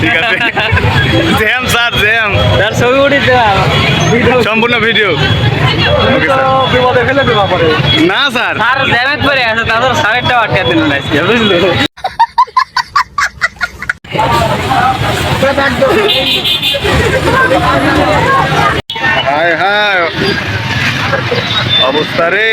ঠিক আছে। Jam sir jam তার ছবি উঠিতে সম্পূর্ণ ভিডিও না, স্যার। পরে আছে তাদের সাড়েটা আটকে দিল না বুঝলি হায় হায়, অবস্থা রে।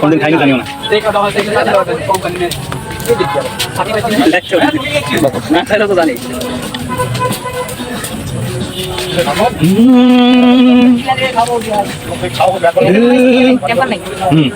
কোনদিন খাইনি জানিও না। না খাইলে তো জানি হুম।